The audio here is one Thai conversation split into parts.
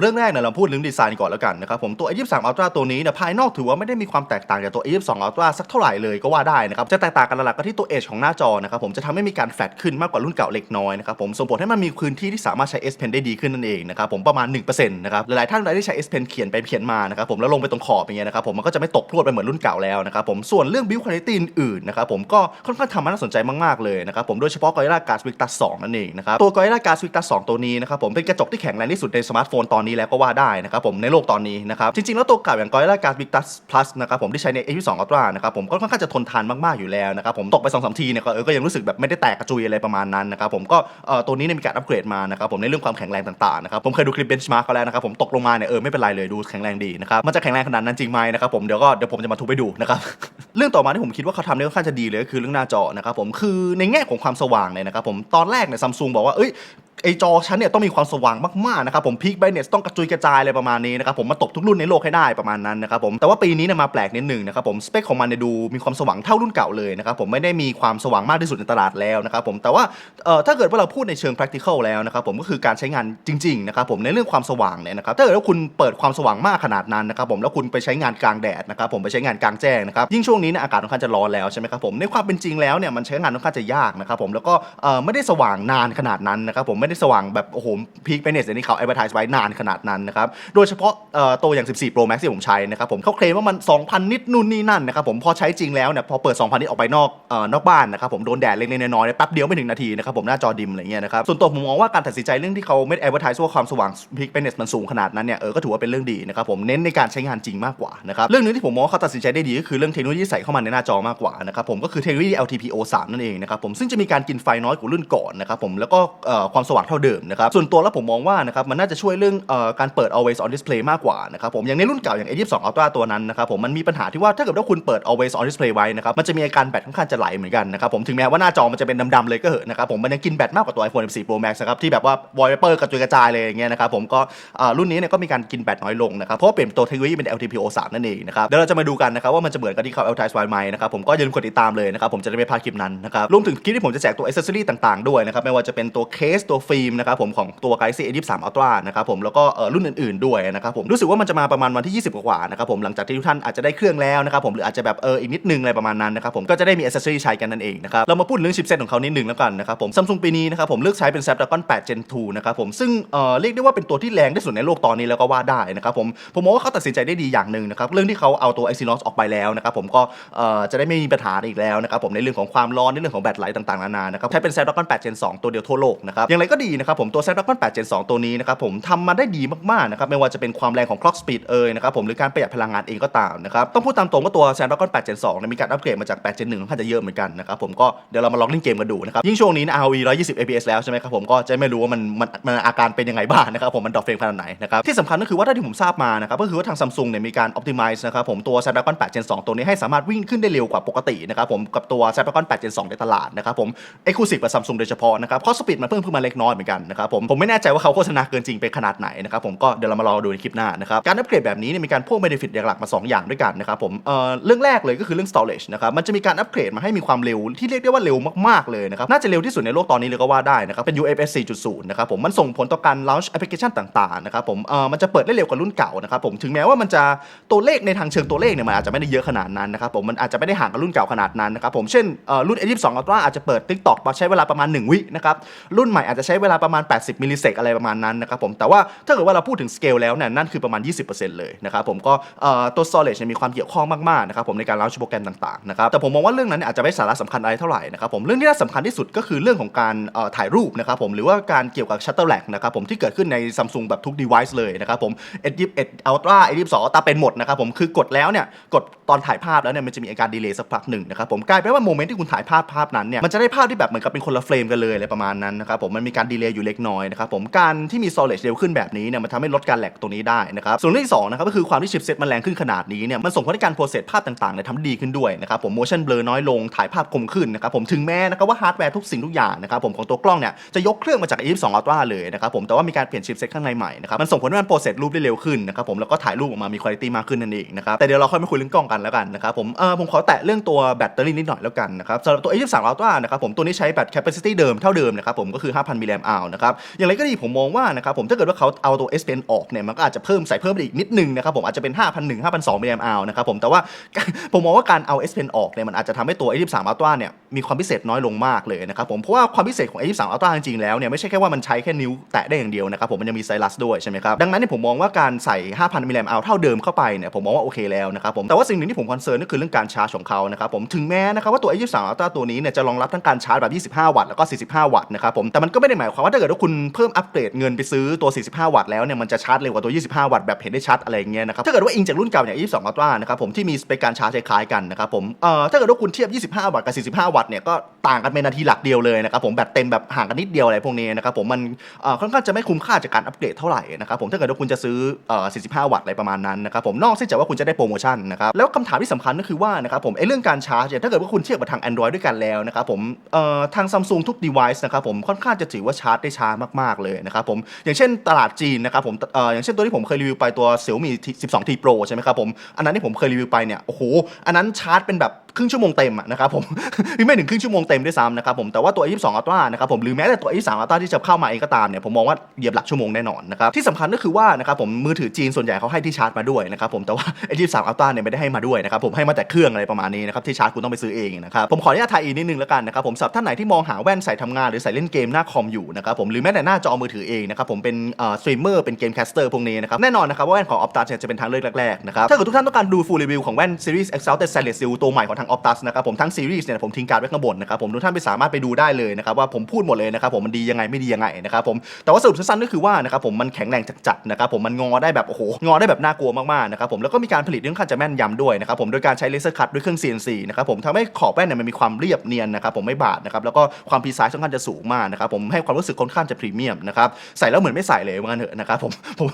เรื่องแรกเนี่ยเราพูดเรื่องดีไซน์ก่อนแล้วกันนะครับผมตัว A23 Ultra ตัวนี้เนี่ยภายนอกถือว่าไม่ได้มีความแตกต่างจากตัว A22 Ultra สักเท่าไหร่เลยก็ว่าได้นะครับจะแตกต่างกันหลักก็ที่ตัว Edge ของหน้าจอนะครับผมจะทำให้มีการแฟลตขึ้นมากกว่ารุ่นเก่าเล็กน้อยนะครับผมส่งผลให้มันมีพื้นที่ที่สามารถใช้ S Pen ได้ดีขึ้นนั่นเองนะครับผมประมาณ1%นะครับหลายๆท่านได้ใช้ S Pen เขียนไปเขียนมานะครับผมแล้วลงไปตรงขอบอย่างเงี้ยนะครับผมมันก็จะไม่ตกพรวดไปเหมือนรุ่นเก่าแล้วนะครับผมส่วนเรื่อง build quality อื่นๆนะครับผมก็ค่อนข้างทำมันน่าสนใจมากๆเลยนะครับผมโดยเฉพาะ Gorilla Glass Victus 2นั่นเองนะครับตัว Gorilla Glass Victus 2ตัวนี้นะครับผมเป็นกระจกที่แข็งแรงที่สุดในสมาร์ทโฟนตอนนี้แล้วก็ว่าได้นะครับผมในโลกตอนนี้นะครับจริงๆแล้วตัวเก่าอย่าง Gorilla Glass Victus Plus นะครับผมที่ใช้ใน A22 Ultra นะครับผมก็ค่อนข้างจะทนทานมากๆอยู่แล้วนะครับผมตกไป2อสทีเนี่ยก็เออก็ยังรู้สึกแบบไม่ได้แตกกระจุยอะไรประมาณนั้นนะครับผมก็เอ่อตัวนี้เนี่ยมีการอัปเกรดมานะครับผมในเรื่องความแข็งแรงต่างๆนะครับผมเคยดูคลิปเบนช์มาร์กเขาแล้วนะครับผมตกลงมาเนี่ยเออไม่เป็นไรเลยดูแข็งแรงดีนะครับมันจะแข็งแรงขนาดนั้นจริงไหมนะครับผมเดี๋ยวก็เดี๋ยวผมจะมาทุบไปดูนะครับเรื่องต่อมาที่ผมคิดว่าเขาทำได้ค่อนข้างจะดีเลยก็คือเรื่องหน้าจอนะครับผมคือในแง่ของความสว่างเนี่ยนะครับผมตอนแรกเนี่ยซัมซุงบอกว่าเอ้ย ไอจอฉันเนี่ยต้องมีความสว่างมากๆนะครับผมพีคไบเนสต้องกระจุยกระจายอะไรประมาณนี้นะครับผมมาตบทุกรุ่นในโลกให้ได้ประมาณนั้นนะครับผมแต่ว่าปีนี้เนี่ยมาแปลกนิดหนึ่งนะครับผมสเปคของมันเนี่ยดูมีความสว่างเท่ารุ่นเก่าเลยนะครับผมไม่ได้มีความสว่างมากที่สุดในตลาดแล้วนะครับผมแต่ว่าเอ่อถ้าเกิดว่าเราพูดในเชิง practical แล้วนะครับผมก็คือการใช้งานจริงๆนะครับผมในเรื่องความสว่างเนี่ยนะครับถ้าเกิดว่าคุณเปิดความสว่างมากขนาดนั้นนะครับผมแล้วคุณไปใช้งานกลางแดดนะครับผมไปใช้งานกลางแจ้งนะครับยิ่งช่วงนี้เนี่ยอากาศค่อนข้างจะร้อนแล้วใช่ไหมครับผมในความเป็นจริงแล้วเนี่ยมันใช้งานค่อนข้างจะยากนะครับผมแล้วก็เอ่อไม่ได้สว่างนานขนาดนั้นนะครับผมไม่ได้สว่างแบบโอ้โหพีคไปเนสอย่างที่เขา advertise ไว้นานขนาดนั้นนะครับโดยเฉพาะเอ่อตัวอย่าง 14 Pro Max ที่ผมใช้นะครับผมเขาเคลมว่ามัน 2,000 นิดนู่นนี่นั่นนะครับผมพอใช้จริงแล้วเนี่ยพอเปิด 2,000 นิดออกไปนอกเอ่อนอกบ้านนะครับผมโดนแดดเล็กๆน้อยๆแป๊บเดียวไม่ถึงนาทีนะครับผมหน้าจอดิมอะไรเงี้ยนะครับส่วนตัวผมมองว่าการตัดสินใจเรื่องที่เขาไม่ advertise ว่าความสว่างพีคไปเนสมันสูงขนาดนั้นเนี่ยเออก็ถือว่าเป็นเรื่องดีนะครับผมเน้นในการใช้งานจริงมากกว่านะครับเรื่องนึงที่ผมมองว่าเขาตัดสินใจได้ดีก็คือเรื่องเทคโนโลยีใส่เข้ามาในหน้าจอมากกว่านะครับผมก็คือเทคโนโลยี LTPO3 นั่นเองนะครับผมซึ่งจะมีการกินไฟน้อยกว่ารุ่นก่อนนะครับผมแล้วก็เอ่อความสว่างเท่าเดิมนะครับส่วนตัวแล้วผมมองว่านะครับมันน่าจะช่วยเรื่องอการเปิด always on display มากกว่านะครับผมอย่างในรุ่นเก่าอย่าง A22 Ultra ตัวนั้นนะครับผมมันมีปัญหาที่ว่าถ้าเกิดว่าคุณเปิด always on display ไว้นะครับมันจะมีอาการแบตค่อนข้างจะไหลเหมือนกันนะครับผมถึงแม้ว่าหน้าจอมันจะเป็นดำๆเลยก็เหอะนะครับผมมันยังกินแบตมากกว่าตัว iPhone 14 Pro Max นะครับที่แบบว่า wallpaper กระจุยกระจายเลยอย่างเงี้ยนะครับผมก็รุ่นนี้เนี่ยก็มีการกินแบตน้อยลงนะครับเพราะเปลี่ยนตัวเทคโนโลยีเป็น LTPO3 นั่นเองนะครับเดี๋ยวเราจะมาดูกันนะครับว่ามันจะเหมือนกับที่เขา Altis Wi ไหมนะครับผมก็อย่าลืมกดติดตามเลยนะครับผมจะได้ไม่พลาดคลิปนั้นนะครับรวมถึงคลิปที่ผมจะแจกตัว accessory ต่างๆด้วยนะครับไม่ว่าจะเป็นตัวเคสตัวฟิล์มนะครับผมของตัว Galaxy A23 Ultra นะครับผมแล้วก็รุ่นอื่นๆด้วยนะครับผมรู้สึกว่ามันจะมาประมาณวันที่ 20 กว่านะครับผมหลังจากที่ทุกท่านอาจจะได้เครื่องแล้วนะครับผมหรืออาจจะแบบเอออีกนิดนึงอะไรประมาณนั้นนะครับผมก็จะได้มี accessory ใช้กันนั่นเองนะครับเรามาพูดเรื่องชิปเซตของเขานิดนึงแล้วกันนะครับผมซัมซุงปีนี้นะครับผมเลือกใช้เป็น Snapdragon 8 Gen 2นะครับผมซึ่งเอ่อเรียกได้ว่าเป็นตัวที่แรงที่สุดในโลกตอนนี้แล้วก็ว่าได้นะครับผมผมมองว่าเขาตัดสินใจได้ดีอย่างหนึ่งนะครับเรื่องที่เขาเอาตัว Exynos ออกไปแล้วนะครับผมก็เอ่อจะได้ไม่มีปัญหาอีกแล้วนะครับผมในเรื่องของความร้อนในเรื่องของแบตไหลต่างๆนานานะครับใช้เป็น Snapdragon 8 Gen 2 ตัวเดียวทั่วโลกนะครับอย่างไรก็็ดีนะครับผมตัว Snapdragon 8 Gen 2 ตัวนี้นะครับผมทำมาได้ดีมากๆนะครับไม่ว่าจะเป็นความแรงของ clock speed เอ่ยนะครับผมหรือการประหยัดพลังงานเองก็ตามนะครับต้องพูดตามตรงว่าตัว Snapdragon 8 Gen 2เนี่ยมีการอัปเกรดมาจาก8 Gen 1ค่อนข้างจะเยอะเหมือนกันนะครับผมก็เดี๋ยวเรามาลองเล่นเกมกันดูนะครับยิ่งช่วงนี้นะ ROE 120 fps แล้วใช่ไหมครับผมก็จะไม่รู้ว่ามันมันมันอาการเป็นยังไงบ้างนะครับผมมันดรอปเฟรมขนาดไหนนะครับที่สำคัญก็คือว่าที่ผมทราบมานะครับก็คือว่าทางซัมซุงเนี่ยมีการ optimize นะครับผมตัว Snapdragon 8 Gen 2 ตัวนี้ให้สามารถวิ่งขึ้นได้เร็วกว่าปกตินะครับผมกับตัว Snapdragon 8 Gen 2 ในตลาดนะครับผม exclusive กับซัมซุงโดยเฉพาะนะครับข้อสปีดมันเพิ่มขึ้นมาเล็กน้อยเหมือนกันนะครับผมผมไม่แน่ใจว่าเขาโฆษณาเกินจริงไปขนาดไหนนะครับผมก็เดี๋ยวเรามารอดูในคลิปหน้านะครับการอัปเกรดแบบนี้เนี่ยมีการพ่วง benefit หลักๆมา2อย่างด้วยกันนะครับผมเอ่อเรื่องแรกเลยก็คือเรื่อง storage นะครับมันจะมีการอัปเกรดมาให้มีความเร็วที่เรียกได้ว่าเร็วมากๆเลยนะครับน่าจะเร็วที่สุดในโลกตอนนี้เลยก็ว่าได้นะครับเป็น UFS 4.0นะครับผมมันส่งผลต่อการ launch application ต่างๆนะครับผมเอ่อมันจะเปิดได้เร็วกว่ารุ่นเก่านะครับผมถึงแม้ว่ามันจะตัวเลขในทางเชิงตัวเลขเนี่ยมันอาจจะไม่ได้เยอะขนาดนั้นนะครับผมมันอาจจะไม่ได้ห่างกับรุ่นเก่าขนาดนั้นนะครับผมเช่นเอ่อรุ่น A22 Ultra อาจจะเปิด TikTok ใช้เวลาประมาณ 1 วินะครับรุ่นใหม่อาจจะใช้เวลาประมาณ 80 มิลลิเซกอะไรประมาณนั้นนะครับผม แต่ว่าถ้าเกิดว่าเราพูดถึงสเกลแล้วเนี่ยนั่นคือประมาณ 20%เลยนะครับผมก็ตัว storage เนี่ยมีความเกี่ยวข้องมากๆนะครับผมในการ launch โปรแกรมต่างๆนะครับแต่ผมมองว่าเรื่องนั้นอาจจะไม่สาระสำคัญอะไรเท่าไหร่นะครับผมเรื่องที่น่าสำคัญที่สุดก็คือเรื่องของการถ่ายรูปนะครับผมหรือว่าการเกี่ยวกับ shutter lag นะครับผมที่เกิดขึ้นใน Samsung แบบทุก device เลยนะครับผม S21 Ultra A22 Ultra เป็นหมดนะครับผมคือกดแล้วเนี่ยกดตอนถ่ายภาพแล้วเนี่ยมันจะมีอาการดีเลย์สักพักหนึ่งนะครับผมกลายเป็นว่าโมเมนต์ที่คุณถ่ายภาพภาพนั้นเนี่ยมันจะได้ภาพที่แบบเหมือนกับเป็นคนละเฟรมกันเลยอะไรประมาณนั้นนะครับผมมันมีการดีเลย์อยู่เล็กน้อยนะครับผมการที่มี storage เร็วขึ้นแบบนี้เนี่ยมันทำให้ลดการแหลกตรงนี้ได้นะครับส่วนเรื่องที่สองนะครับก็คือความที่ชิปเซ็ตมันแรงขึ้นขนาดนี้เนี่ยมันส่งผลให้การโปรเซสภาพต่างๆเนี่ยทำดีขึ้นด้วยนะครับผม motion blur น้อยลงถ่ายภาพคมขึ้นนะครับผมถึงแม้นะครับว่าฮาร์ดแวร์ทุกสิ่งทุกอย่างนะครับผมของตัวกล้องเนี่ยจะยกเครื่องมาจาก A22 Ultra เลยนะครับผมแต่ว่ามีการเปลี่ยนชิปเซ็ตข้างในใหม่นะครับมันส่งผลให้มันโปรเซสรูปได้เร็วขึ้นนะครับผมแล้วก็ถ่ายรูปออกมามีคุณภาพมากขึ้นนั่นเองนะครับแต่เดี๋ยวเราค่อยมาคุยเรื่องกล้องกันแล้วกันนะครับผมผมเออผมขอแตะเรื่องตัวแบตเตอรี่นิดหน่อยแล้วกันนะครับสำหรับตัว A23 Ultra นะครับผมตัวนี้ใช้แบต capacity เดิมเท่าเดิมนะครับผมก็คือ5,000มิลลิแอมป์อนะครับอย่างไรก็ดีผมมองว่านะครับผมถ้าเกิดว่าเขาเอาตัว S Pen ออกเนี่ยมันก็อาจจะเพิ่มใส่เพิ่มไปอีกนิดนึงนะครับผมอาจจะเป็น 5,001 5,002มิลลิแอมป์นะครับผมแต่ว่าผมมองว่าการเอา S Pen ออกเนี่ยมันอาจจะทำให้ตัว A23 Ultra เนี่ยมีความพิเศษน้อยลงมากเลยนะครับผมเพราะว่าความพิเศษของ A23 Ultra จริงๆแล้วเนี่ยไม่ใช่แค่ว่ามันใช้แค่นิ้วแตะได้อย่างเดียวนะครับผมมันยังมีไซรัสด้วยใช่ไหมครับดังนั้นเนี่ยผมมองว่าการใส่ 5,000มิลลิแอมป์เท่าเดิมเข้าไปเนี่ยผมมองว่าโอเคแล้วนะครับผมแต่ว่าสิ่งหนึ่งที่ผมคอนเซิร์นก็คือเรื่องการชาร์จของเขานะครับผมถึงแม้นะครับว่าตัว A23 Ultra ตัวนี้เนี่ยจะรองรับทั้งการชาร์จแบบ 25 วัตต์แล้วก็ 45 วัตต์นะครับผมแต่มันก็ไม่ได้ได้หมายความว่าถ้าเกิดว่าคุณเพิ่มอัปเกรดเงินไปซื้อตัว 45 วัตต์แล้วเนี่ยมันจะชาร์จเร็วกว่าตัว 25 วัตต์แบบเห็นได้ชัดอะไรอย่างเงี้ยนะครับถ้าเกิดว่าอิงจากรุ่นเก่าอย่าง22 Ultra นะครับผมที่มีสเปคการชาร์จคล้ายกันนะครับผมเอ่อถ้าเกิดว่าคุณเทียบ 25 วัตต์กับ 45 วัตต์เนี่ยก็ต่างกันเป็นนาทีหลักเดียวเลยนะครับผมแบตเต็มแบบห่างกันนิดเดียวอะไรพวกนี้นะครับผมมันเอ่อค่อนข้างจะไม่คุ้มค่าจากการอัปเกรดเท่าไหร่นะครับผมถ้าเกิดว่าคุณจะซื้อเอ่อ45 วัตต์อะไรประมาณนั้นนะครับผมนอกจากว่าคุณจะได้โปรโมชั่นนะครับแล้วคำถามที่สำคัญก็คือว่านะครับผมไอ้เรื่องการชาร์จเนี่ยถ้าเกิดว่าคุณเทียบกับทาง Android ด้วยกันแล้วนะครับผมเอ่อทาง Samsung ทุก device นะครับผมค่อนข้างจะถือว่าชาร์จได้ช้ามากๆเลยนะครับผมอย่างเช่นตลาดจีนนะครับผมเอ่ออย่างเช่นตัวที่ผมเคยรีวิวไปตัว Xiaomi 12 T Pro ใช่ไหมครับผมอันนั้นที่ผมเคยรีวิวไปเนี่ยโอ้โหอันนั้นชาร์จเป็นแบบครึ่งชั่วโมงเต็มนะครับผมไม่ถึงครึ่งชั่วโมงเต็มด้วยซ้ำนะครับผมแต่ว่าตัว A22 Ultra นะครับผมหรือแม้แต่ตัว A23 Ultra ที่จะเข้ามาเองก็ตามเนี่ยผมมองว่าเหยียบหลักชั่วโมงแน่นอนนะครับที่สำคัญก็คือว่านะครับผมมือถือจีนส่วนใหญ่เขาให้ที่ชาร์จมาด้วยนะครับผมแต่ว่า A23 Ultra เนี่ยไม่ได้ให้มาด้วยนะครับผมให้มาแต่เครื่องอะไรประมาณนี้นะครับที่ชาร์จคุณต้องไปซื้อเองนะครับผมขออนุญาตทายอีกนิดนึงแล้วกันนะครับผมสำหรับท่านไหนที่มองหาแว่นใส่ทำงานหรือใส่เล่นเกมหน้าคอมอยู่นะครับผมหรือแม้แต่หน้าจอมือถือเองนะครับผมเป็นสตรีมเมอร์เป็นเกมแคสเตอร์พวกนี้นะครับแน่นอนนะครับว่าแว่นของ Optus เนี่ยจะเป็นทางเลือกแรกๆนะครับถ้าเกิดทุกท่านต้องการดู full review ของแว่น Series Exalted Silent Seal ตัวใหม่ของทาง Optus นะครับผมทั้งซีรีส์เนี่ยผมทิ้งการไว้ข้างบนนะครับผมทุกท่านไปสามารถไปดูได้เลยนะครับว่าผมพูดหมดเลยนะครับผมมันดียังไงไม่ดียังไงนะครับผมแต่ว่าสรุปสั้นๆก็คือว่านะครับผมมันแข็งแรงจัดๆนะครับผมมันงอได้แบบโอ้โหงอได้แบบน่ากลัวมากๆนะครับผมแล้วก็มีการผลิตที่ค่อนข้างจะแม่นยำด้วยนะครับผมโดยการใช้เลเซอร์คัตด้วยเครื่อง CNC นะครับผมทำให้ขอบแว่นเนี่ยมันมีความเรียบเนียนนะครับผมไม่บาดนะครับแล้วก็ความพีไซส์ค่อนข้างจะสูงมากนะครับผมให้ความรู้สึกค่อนข้างจะพรีเมียมนะครับใส่แล้วเหมือนไม่ใส่เลยว่างั้นเถอะนะครับผมผม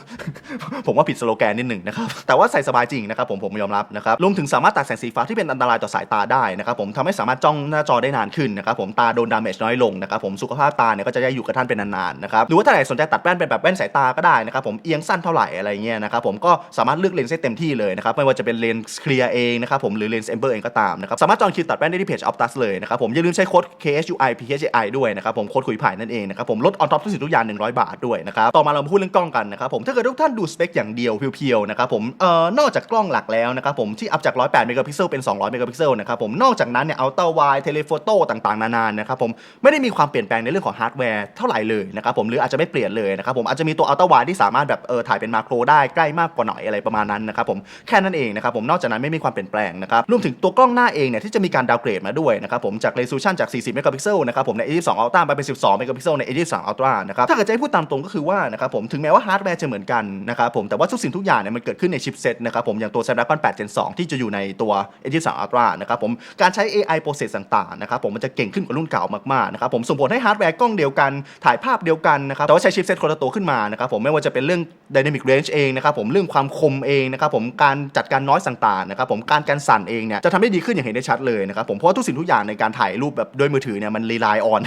ผมว่าผิดสโลแกนนิดหนึ่งนะครับแต่ว่าใส่สบายจริงนะครับผมผมยอมรับนะครับรวมถึงสามารถตัดแสงสีฟ้าที่เป็นอันตรายต่อสายตาได้นะครับผมทำให้สามารถจ้องหน้าจอได้นานขึ้นนะครับผมตาโดนดาเมจน้อยลงนะครับผมสุขภาพตาเนี่ยก็จะได้อยู่กับท่านเป็นนานๆนะครับหรือว่าถ้าไหนสนใจตัดแว่นเป็นแบบแว่นสายตาก็ได้นะครับผมเอียงสั้นเท่าไหร่อะไรเงี้ยนะครับผมก็สามารถเลือกเลนส์ได้เต็มที่เลยนะครับไม่ว่าจะเป็นเลนส์เคลียร์เองนะครับผมหรือเลนส์เอมเบอร์เองก็ตามนะครับสามารถจองคิวตัดแว่นได้ที่เพจ Optus เลยนะครับผมอย่าลืมใช้โค้ด KSUI PHI ด้วยนะครับผมโค้ดคุยผ่ายนั่นเองนะครับผมลดออนท็อปทุกสิ่งทุกอย่าง 100 บาทด้วยนะครับต่อมาเรามาพูดเรื่องกล้องกันนะครับผมถ้าเกิดทุกท่านดูสเปคอย่างเดียวเพียวๆนะครับผมเอ่อนอกจากกล้องหลักแล้วนะครับผมที่อัพจาก 108 เมกะพิกเซลเป็น 200 เมกะพิกเซลนะครับผมนอกจากนั้นเนี่ยอัลตร้าไวด์เทเลโฟโต้ต่างๆนานานะครับผมไม่ได้มีความเปลี่ยนแปลงในเรื่องของฮาร์ดแวร์เท่าไหร่เลยนะครับผมหรืออาจจะไม่เปลี่ยนเลยนะครับผมอาจจะมีตัวอัลตร้าไวด์ที่สามารถแบบเออถ่ายเป็นมาโครได้ใกล้มากกว่าหน่อยอะไรประมาณนั้นนะครับผมแค่นั้นเองนะครับผมนอกจากนั้นไม่มีความเปลี่ยนแปลงนะครับรวมถึงตัวกล้องหน้าเองเนี่ยที่จะมีการดาวเกรดมาด้วยนะครับผมจากเรซูชันจาก 40 เมกะพิกเซลนะครับผมใน A22 Ultra ไปเป็น 12 เมกะพิกเซลใน A22 Ultra นะครับถ้าเกิดจะให้พูดตามตรงก็คือว่านะครับผมถึงแม้ว่าฮาร์ดแวร์จะเหมือนกันนะครับผมแต่ว่าทุกสิ่งทุกอย่างเนี่ยมันเกิดขึ้นในชิปเซตนะครับผมอย่างตัว Snapdragon 8 Gen 2 ที่จะอยู่ในตัว A23 Ultra นะครับผมการใช้ AI process ต่างๆนะครับผมมันจะเก่งขึ้นกว่ารุ่นเก่ามากๆนะครับผมส่งผลให้ฮาร์ดแวร์กล้องเดียวกันถ่ายภาพเดียวกันนะครับแต่ว่าใช้ชิปเซตคนละตัวขึ้นมานะครับผมไม่ว่าจะเป็นเรื่อง Dynamic Range เองนะครับผมเรื่องความคมเองนะครับผมการจัดการน้อยต่างๆนะครับผมการการสั่นเองเนี่ยจะทำได้ดีขึ้นอย่างเห็นได้ชัดเลยนะครับผมเพราะว่าทุกสิ่งทุกอย่างในการถ่ายรูปแบบด้วยมือถือเนี่ยมัน rely on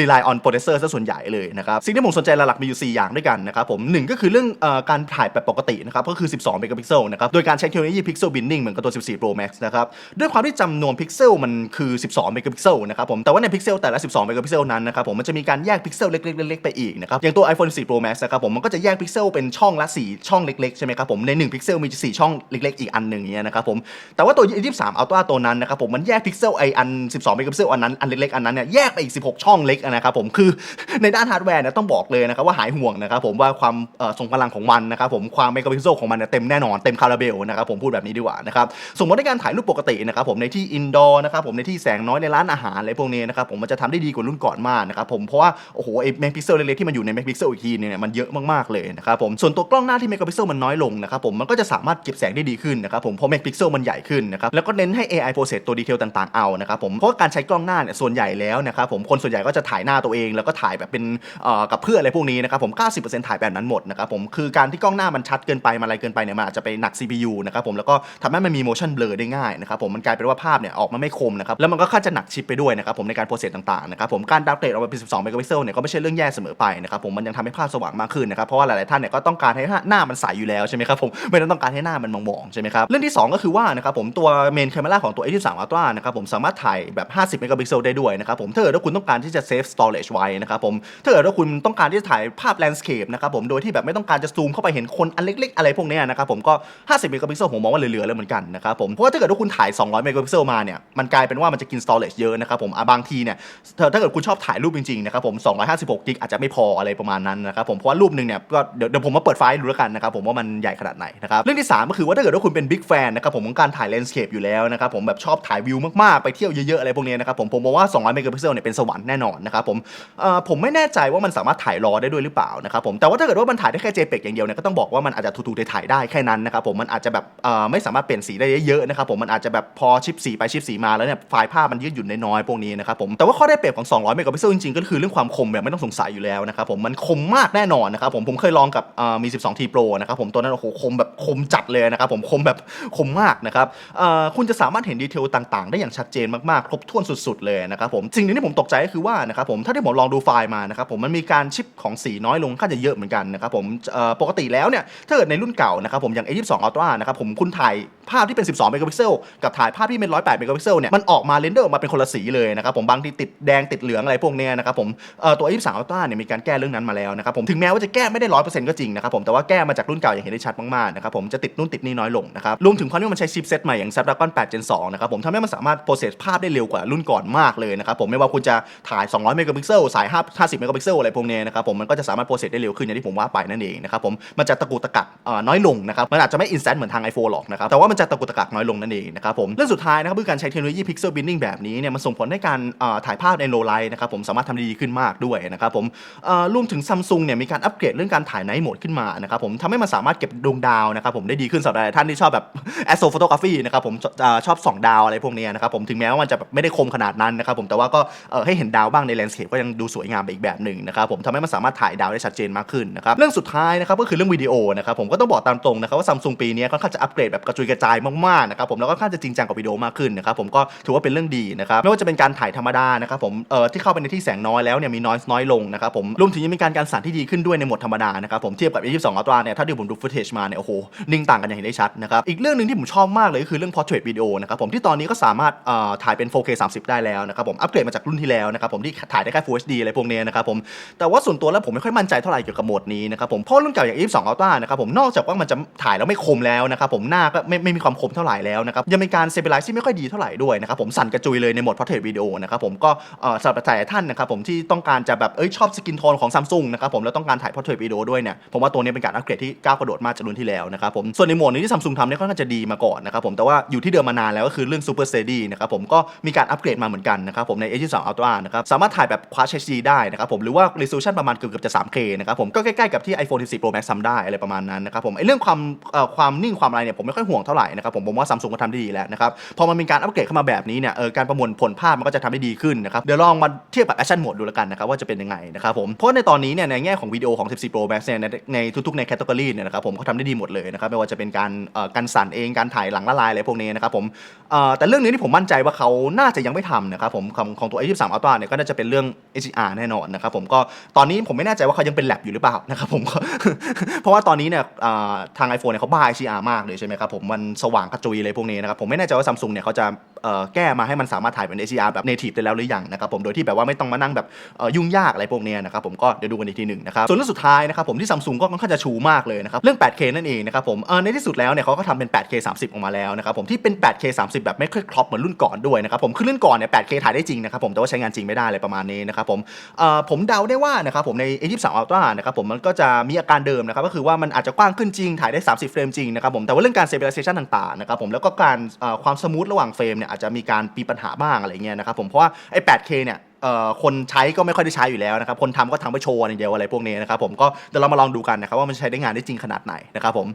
rely on processor ซะส่วนใหญ่เลยนะครับสิ่งที่ผมสนใจหลักๆมีอยู่ 4 อย่างด้วยกันนะครับผมหนึ่งก็คือเรื่องอการถ่ายแบบปกตินะครับก็คือ 12 เมกะพิกเซลนะครับโดยการใช้เทคโนโลยี Pixel Binning เหมือนกับตัว 14 Pro Max นะครับด้วยความที่จำนวนพิกเซลมันคือ 12 เมกะพิกเซลนะครับผมแต่ว่าในพิกเซลแต่ละ 12 เมกะพิกเซลนั้นนะครับผมมันจะมีการแยกพิกเซลเล็กๆๆๆไปอีกนะครับอย่างตัว iPhone 14 Pro Max นะครับผมมันก็จะแยกพิกเซลเป็นช่องละ 4 ช่องเล็กๆใช่ไหมครับผมใน1พิกเซลมี 4 ช่องเล็กๆ อีกอันหนึ่งอย่างเงี้ยนะครับผมแต่ว่าตัว 23 Ultra ตัวนั้นนะครับผมมันแยกพิกเซลไออัน 12 เมกะพิกเซลอันนั้นอันเล็กๆอันนั้นเนี่ยแยกไปอีก 16 ช่องเล็กนะครับผมคือในด้านฮาร์ดแวร์เนี่ยต้องบอกเลยนะครับว่าหายห่วงนะครับผมว่าความทรงพลังของมันนะครับผมความเมกะพิกเซลของมันเนี่ยเต็มแน่นอนเต็มคาราเบลนะครับผมพูดแบบนี้ดีกว่านะครับสมมติในการถ่ายรูปปกตินะครับผมในที่อินดอร์นะครับผมในที่แสงน้อยในร้านอาหารอะไรพวกนี้นะครับผมมันจะทำได้ดีกว่ารุ่นก่อนมากนะครับผมเพราะว่าโอ้โหไอ้เมกะพิกเซลเล็กๆที่มันอยู่ในเมกะพิกเซลอีกทีเนี่ยมันเยอะมากๆเลยนะครับผมส่วนตัวกล้องหน้าที่เมกะพิกเซลมันน้อยลงนะครับผมมันก็จะสามารถเก็บแสงได้ดีขึ้นนะครับผมเพราะเมกะพิกเซลมันใหญ่ขึ้นนะครับแล้วก็เน้นให้ AI process ตัวดีเทลต่างๆเอานะครับผมเพราะการใช้กล้องหน้าเนี่ยส่วนใหญ่แล้วนะครับผมคนส่วนใหญ่ก็จะถ่ายหน้าตัวเองแล้วก็ถ่ายแบบเป็นกับเพื่อนอะไรพวกนี้นะครับผม90%ถ่ายแบบนั้นหมดนะครับผมคือการที่กล้องหน้ามันชัดเกินไปมันอะไรเกินไปเนี่ยมันอาจจะไปหนัก CPU นะครับผมแล้วก็ทำให้มันมี motion blur ได้ง่ายนะครับผมมันกลายเป็นว่าภาพเนี่ยออกมาไม่คมนะครับแล้วมันก็ค่าจะหนักชิปไปด้วยนะครับผมในการโปรเซสต่างๆนะครับผมการดาวเกรดออกมาเป็น 12 เมกะพิกเซลเนี่ยก็ไม่ใช่เรื่องแย่เสมอไปนะครับผมมันยังทำให้ภาพสว่างมากขึ้นนะครับเพราะว่าหลายๆท่านเนี่ยก็ต้องการให้หน้ามันใสอยู่แล้วใช่ไหมครับผมไม่ต้องการให้หน้ามันมองๆใช่ไหมครับเรื่องที่สองก็คือว่านะครับผมตัวเมน a m e r a ของตัว A23 Ultra นะครับผมสามารถถ่ายแบบ 50 เมกะพิกเซลได้ด้วยนะครับผมถ้าเกิดว่าคุณต้องการที่จะเซฟ storage ไว้นะครับผมถ้าเกิดว่าคุณต้องการที่จะถ่ายภาพ landscape นะครับผมโดยที่แบบไม่ต้องการจะซูมเข้าไปเห็นคนอันเล็ก ๆ อะไรพวกนี้นะครับผมก็ 50 เมกะพิกเซลผมมองว่าเหลือๆเลยเหมือนกันนะครับผมเพราะว่าถ้าเกิดว่าคุณถ่าย 200 เมกะพิกเซลมาเนี่ยมันกลายเป็นว่ามันจะกิน storage เยอะนะครับผมบางทีเนี่ยถ้าเกิดคุณชอบถ่ายรูปจริงๆนะครับผม256กิกอาจจะไม่พออะไรประมาณนั้นนะครับผมเพราะว่ารูปหนึ่งเนี่ยก็เดี๋ยวผมมาเปิดไฟล์ให้ดูแล้วกันนะครับผมว่ามันใหญ่ขนาดไหนนะครับเรื่องที่ 3 ก็คือว่าถ้าเกิดว่าคุณเป็นบิ๊กแฟนนะครับผมของการถ่ายแลนด์สเคปอยู่แล้วนะครับผมแบบชอบถ่ายวิวมากๆไปเที่ยวเยอะๆอะไรพวกนี้นะครับผมผมมองว่า 200 เมกะพิกเซลเนี่ยเป็นสวรรค์แน่นอนนะครับผมเผมไม่แน่ใจว่ามันสามารถถ่ายรอได้ด้วยหรือเปล่านะครับผมแต่ว่าถ้าเกิดว่ามันถ่ายได้แค่ JPEG อย่างเดียวเนี่ยก็ต้องบอกว่ามันอาจจะทูๆถ่ายได้แค่นั้นนะครับผมมันอาจจะแบบไม่สามารถเปลี่ยนสีได้เยอะๆนะครับผมมันอาจจะแบบพอชิปสีไปชิปสีมาแล้วเนี่ยไฟล์ภาพมันยืดหยุ่นน้อยๆพวกนี้นะครับผมแต่ว่าข้อได้เปรียบของ 200 เมกะพิกเซลจริงๆก็คือเรื่องความคมแบบไม่ต้องสงสัยอยู่แล้วนะครับผมมันคมมากแน่นอนนะครับผมผมเคยลองกับมี 12T Pro นะครับผมตัวนั้นโอ้โหคมแบบคมจัดเลยนะครับผมคมแบบคมมากนะครับคุณจะสามารถเห็นดีเทลต่างๆ ได้อย่างชัดเจนมากๆครบถ้วนสุดๆเลยนะครับผมสิ่งนึงที่ผมตกใจก็คือว่านะครับผมถ้าที่ผมลองดูไฟล์มานะครับผมมันมีการชิปของสีน้อยลงค่อนข้าจะเยอะเหมือนกันนะครับผมปกติแล้วเนี่ยถ้าเกิดในรุ่นเก่านะครับผมอย่าง A22 Ultra นะครับผมคุณถ่ายภาพที่เป็น 12 เมกะพิกเซลกับถ่ายภาพที่เป็น 108 เมกะพิกเซลเนี่ยมันออกมาเรนเดอร์ออกมาเป็นคนละสีเลยนะครับผมบางทีติดแดงติดเหลืองอะไรพวกเนี้ยนะครับผมตัว A23 Ultra เนี่ยมีการแก้เรื่องนั้นมาแล้วนะครับผมถึงแม้ว่าจะแก้ไม่ได้ร้อยเปอร์เซ็นต์ก็จริงนะครับผมแต่ว่าแก้มาจากรุ่นเก่าอย่างเห็นได้ชัดมากๆนะครับผมจะติดนู่นติดนี่น้อยลงนะครับรวมถึงความที่มันใช้ชิปเซตใหม่อย่าง Snapdragon 8 Gen 2นะครับผมทำให้มันสามารถโปรเซสภาพได้เร็วกว่ารุ่นก่อนมากเลยนะครับผมไม่ว่าคุณจะถ่าย 200 เมกะพิกเซลสาย5 50เมกะพิกเซลอะไรพวกเนี้ยนะครับผมมันก็จะสามารถโปรเซสได้เร็วขึ้นอย่างที่ผมว่าไปนั่นเองนะครับผมมันจะตะกุกตะกักน้อยลงนะครับมันอาจจะไม่อินสแตนต์เหมือนทาง iPhone หรอกนะครับแต่ว่ามันจะตะกุกตะกักน้อยลงนั่นเองนะครับผมเรื่องสุดท้ายนะครับคือการใช้เทคโนโลยี Pixel Binning แบบนี้เนี่ยมันส่งผลให้การถ่ายภาพในโลไลท์นะครับผมสามารถทำได้ดีขึ้นมากด้วยนะครับผมรวมถึงซัมซุงเนี่ยมีการอัปเกรดเรื่องการถ่ายไนท์โหมดขึ้นมานะครับผมทำให้มันสามารถเก็บดวงดาวนะครับผมได้ดีขึ้นสำหรับท่านที่ชอบแบบ astrophotography นะครับผมเอ่อชอบส่องดาวอะไรพวกนี้นะครับผมถึงแม้ว่ามันจะแบบไม่ได้คมขนาดนั้นนะครับผมแต่ว่าก็ให้เห็นดาวบ้างในแลนด์สเคปก็ยังดูสวยงามไปอีกแบบหนึ่งนะครับผมทำให้มันสามารถถ่ายดาวได้ชัดเจนมากขึ้นนะครับเรื่องสุดท้ายนะครับก็คือเรื่องวิดีโอนะครับผมก็ต้องบอกตามตรงนะครับว่าซัมซุงปีนี้ค่อนข้างจะอัปเกรดแบบกระจุยกระจายมากๆนะครับผมแล้วก็ค่อนข้างจะจริงจังกับวิดีโอมากขึ้นนะครับผมก็ถือว่าเป็นเรื่องดีนะครับไม่ว่าจะเป็นการถ่ายธรรมดานะครับผมเอ่อที่เข้าไปในที่แสงน้อยแล้วเนี่ยมีน้อยน้อยลงนะครับผมรวมถึงยังมีการการสั่นที่ดีขึ้นด้วยในโหมดธรรมดานะครับผมเทียบกับ A22 Ultra เนี่ยถ้าที่ผมดูฟุตเทจมาเนี่ยโอ้โหนิ่งต่างกันอย่างเห็นได้ชัดนะครับอีกเรื่องนึงที่ผมชอบมากเลยก็คือเรื่อง portrait video นะครับผมที่ตอนนี้ก็สามารถเอ่อถ่ายเป็น 4K 30 ได้แล้วนะครับผมอัปเกรดมาจากรุ่นที่แล้วนะครับผมที่ถ่ายได้แค่ Full HD อะไรพวกนี้นะครับผมแต่ว่าส่วนตัวแล้วผมไม่ค่อยมั่นใจเท่าไหร่เกี่ยวกับโหมดนี้นะครับผมเพราะรุ่นเก่าอย่าง A2 Ultra นะครับผมนอกจากว่ามันจะถ่ายแล้วไม่คมแล้วนะครับผมหน้าก็ไม่ไม่มีความคมเท่าไหร่แล้วนะครับยังมีการ stabilize ที่ไม่ค่อยดีเท่าไหร่ด้วยนะครับผมสั่นกระจุยเลยในโหมด portrait video นะครับผมก็เอ่อสำหรับหลายท่านนะครับผมที่ต้องการจะแบบเอ้ยชอบสกินโทนของ Samsung นะครับผมแล้วต้องการถ่าย portrait video ด้วยเนี่ยผมว่าตัวนี้เป็นการอัปเกรดที่ก้าวกระโดดมากจากรุ่นที่แล้วนะครับผมส่วนในโหมดนี้ที่ Samsung ทำเนี่ยค่อนข้างจะดีมาก่อนนะครับผมแต่ว่าอยู่ที่เดิมมานานแล้วก็คือเรื่อง Super Steady นะครับผมก็มีการอัปเกรดมาเหมือนกันนะครับผมใน A22 Ultra นะครับสามารถถ่ายแบบ Quad HD ได้นะครับผมหรือว่า resolution ประมาณเกือบๆจะ 3K นะครับผมก็ใกล้ๆกับที่ iPhone 14 Pro Max ทำได้อะไรประมาณนั้นนะครับผมไอเรื่องความความนิ่งความอะไรเนี่ยผมไม่ค่อยห่วงเท่าไหร่นะครับผมผมว่า Samsung ก็ทำได้ดีแล้วนะครับพอมันมีการอัปเกรดเข้ามาแบบนี้เนี่ยเออการประมวลผลภาพมันก็จะทำได้ดีขึ้นนะครับเดี๋ยวลองมาเทียบกับ Action Mode ดูแล้วกันนะครับว่าจะเป็นยังไงนะครับผมเพราะในตอนนี้เนี่ยในแง่ของวิดีโอของ 14 Pro Max เนี่ยในในทุกๆในแคตตาล็อเนี่ยนะครับผมเขาทำได้ดีหมดเลยนะครับไม่ว่าจะเป็นการเอ่อการสั่นเองการถ่ายหลังละลายอะไรพวกนี้นะครับผมเอ่อแต่เรื่องนี้ที่ผมมั่นใจว่าเขาน่าจะยังไม่ทำนะครับผมของของตัว A23 Ultra เนี่ยก็น่าจะเป็นเรื่อง HDR แน่นอนนะครับผมก็ตอนนี้ผมไม่แน่ใจว่าเขายังเป็นแลบอยู่หรือเปล่านะครับผมเพราะว่าตอนนี้เนี่ยทาง iPhone เนี่ยเขาบ้า HDR มากเลยใช่ไหมครับผมมันสว่างกระจุยเลยพวกนี้นะครับผมไม่แน่ใจว่า Samsung เนี่ยเขาจะแก้มาให้มันสามารถถ่ายเป็น HDR แบบ native ได้แล้วหรือยังนะครับผมโดยที่แบบว่าไม่ต้องมานั่งแบบยุ่งยากอะไรพวกนี้นะครับผมก็เดี๋ยวดูกันอีกทีหนึ่งนะครับส่วนเรื่องสุดท้ายนะครับผมที่ Samsung ก็ค่อนข้างจะชูมากเลยนะครับเรื่อง 8K นั่นเองนะครับผมในที่สุดแล้วเนี่ยเขาก็ทำเป็น 8K 30 ออกมาแล้วนะครับผมที่เป็น 8K 30 แบบไม่ค่อยครอปเหมือนรุ่นก่อนด้วยนะครับผมคือรุ่นก่อนเนี่ย 8K ถ่ายได้จริงนะครับผมแต่ว่าใช้งานจริงไม่ได้อะไรประมาณนี้นะครับผมผมเดาได้ว่านะครับผมใน A23 Ultra นะครับผมมันก็จะมีอาการเดิมนะครับก็คือว่ามันอาจจะกว้างขึ้นจริงถ่ายได้ 30 เฟรมจริงนะครับผมแต่ว่าเรื่องการ stabilization ต่างๆนะครับผมแล้วก็การความสมูทระหว่างเฟรมเนี่ยอาจจะมีการมีปัญหาบ้างอะไรเงี้ยนะครับผมเพราะว่าไอ้ 8K เนี่ยคนใช้ก็ไม่ค่อยได้ใช้อยู่แล้วนะครับ คนทำก็ทำไปโชว์อย่างเดียวอะไรพวกนี้นะครับผมก็เดี๋ยวเรามาลองดูกันนะครับว่ามันใช้ได้งานได้จริงขนาดไหนนะครับผม